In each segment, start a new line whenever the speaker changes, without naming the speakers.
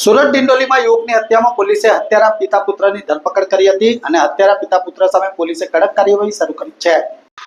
સુરત ડિંડોલીમાં યુવકની હત્યામાં પોલીસે હત્યારા પિતા પુત્રની ધરપકડ કરી હતી અને હત્યારા પિતા પુત્ર સામે પોલીસે કડક કાર્યવાહી શરૂ કરી છે.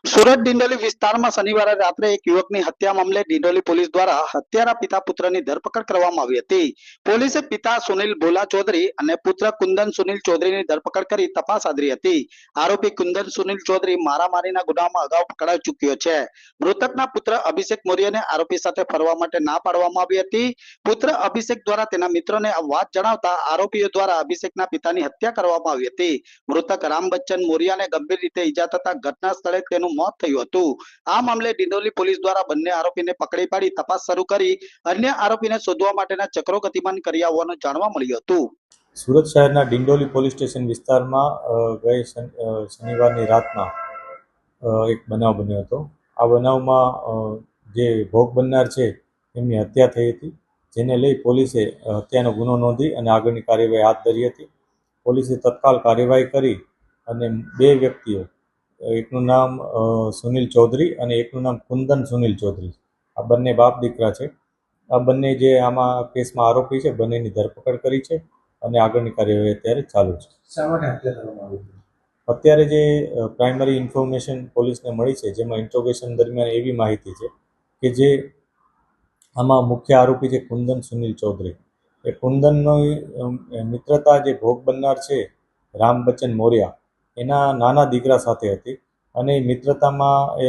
સુરત ડિંડોલી વિસ્તારમાં શનિવારે રાત્રે એક યુવકની હત્યા મામલે ડિંડોલી પોલીસ દ્વારા હત્યારા પિતા પુત્રની ધરપકડ કરવામાં આવી હતી. પોલીસે પિતા સુનિલ ભોલા ચૌધરી અને પુત્ર કુંદન સુનિલ ચૌધરીની ધરપકડ કરી તપાસ આદરી હતી. આરોપી કુંદન સુનિલ ચૌધરી મારામારીના ગુનામાં અગાઉ પકડાઈ ચૂક્યો છે. મૃતકના પુત્ર અભિષેક મોર્યને આરોપી સાથે ફરવા માટે ના પાડવામાં આવી હતી. પુત્ર અભિષેક દ્વારા તેના મિત્રોને આ વાત જણાવતા આરોપીઓ દ્વારા અભિષેકના પિતાની હત્યા કરવામાં આવી હતી. મૃતક રામ બચ્ચન મોરિયાને ગંભીર રીતે ઈજા થતા ઘટના સ્થળે તેનું મોત થયું હતું. આ મામલે ડિંડોલી પોલીસ દ્વારા બંને આરોપીને પકડી પાડી તપાસ શરૂ કરી અન્ય આરોપીને શોધવા માટેના ચક્રો ગતિમાન કર્યા હોવાનું જાણવા મળ્યું હતું.
સુરત શહેરના ડિંડોલી પોલીસ સ્ટેશન વિસ્તારમાં ગઈ શનિવારની રાતના એક બનાવ બન્યો હતો. આ બનાવમાં જે ભોગ બનનાર છે, એમની હત્યા થઈ હતી, જેને લઈ પોલીસે હત્યાનો ગુનો નોંધી અને આગળની કાર્યવાહી હાથ ધરી હતી. પોલીસે તત્કાલ કાર્યવાહી કરી અને બે વ્યક્તિઓ એકનું નામ સુનિલ ચૌધરી અને એકનું નામ કુંદન સુનિલ ચૌધરી. આ બંને બાપ દીકરા છે. આ બંને જે આમાં કેસમાં આરોપી છે બંનેની ધરપકડ કરી છે અને આગળની કાર્યવાહી અત્યારે ચાલુ છે. અત્યારે જે પ્રાઇમરી ઇન્ફોર્મેશન પોલીસને મળી છે જેમાં ઇન્ટ્રોગેશન દરમિયાન એવી માહિતી છે કે જે આમાં મુખ્ય આરોપી છે કુંદન સુનિલ ચૌધરી. એ કુંદનનો મિત્રતા જે ભોગ બનનાર છે રામ બચ્ચન મોર્યા એના નાના દીકરા સાથે હતી. અને મિત્રતામાં એ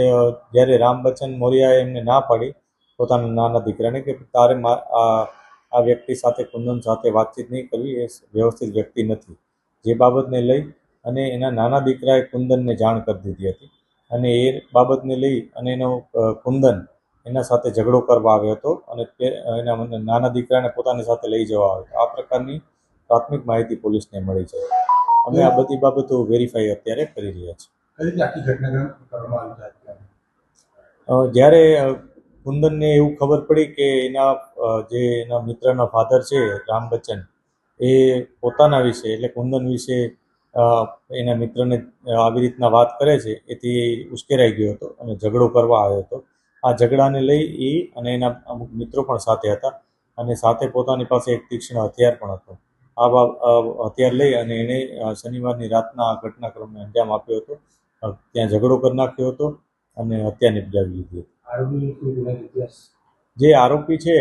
જ્યારે રામ બચ્ચન મોર્યાએ એમને ના પાડી, પોતાના નાના દીકરાને કે તારે આ વ્યક્તિ સાથે, કુંદન સાથે વાતચીત નહીં કરવી, એ વ્યવસ્થિત વ્યક્તિ નથી. જે બાબતને લઈ અને એના નાના દીકરાએ કુંદનને જાણ કરી દીધી હતી. અને એ બાબતને લઈ અને એનો કુંદન એના સાથે ઝઘડો કરવા આવ્યો હતો અને એના નાના દીકરાને પોતાની સાથે લઈ જવા આવ્યો આ પ્રકારની પ્રાથમિક માહિતી પોલીસને મળી છે. અમે આ બધી બાબતો વેરીફાઈ અત્યારે કરી રહ્યા છીએ. જ્યારે કુંદનને એવું ખબર પડી કે એના જે એના મિત્રના ફાધર છે રામ બચ્ચન એ પોતાના વિશે એટલે કુંદન વિશે એના મિત્રને આવી રીતના વાત કરે છે એથી ઉશ્કેરાઈ ગયો હતો અને ઝઘડો કરવા આવ્યો હતો. આ ઝઘડાને લઈ એ અને એના અમુક મિત્રો પણ સાથે હતા અને સાથે પોતાની પાસે એક તીક્ષ્ણ હથિયાર પણ હતો. આ હથિયાર લઈ અને એણે શનિવારની રાતના આ ઘટનાક્રમને અંજામ આપ્યો હતો. ત્યાં ઝઘડો કરી નાખ્યો હતો અને હત્યા નિપજાવી લીધી હતી. જે આરોપી છે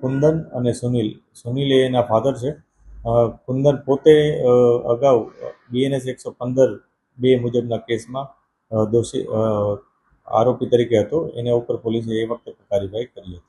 કુંદન અને સુનિલ. સુનિલ એના ફાધર છે. કુંદન પોતે અગાઉ બીએનએસ એકસો પંદર બે મુજબના કેસમાં દોષી આરોપી તરીકે હતો. એના ઉપર પોલીસે એ વખતે કાર્યવાહી કરી હતી.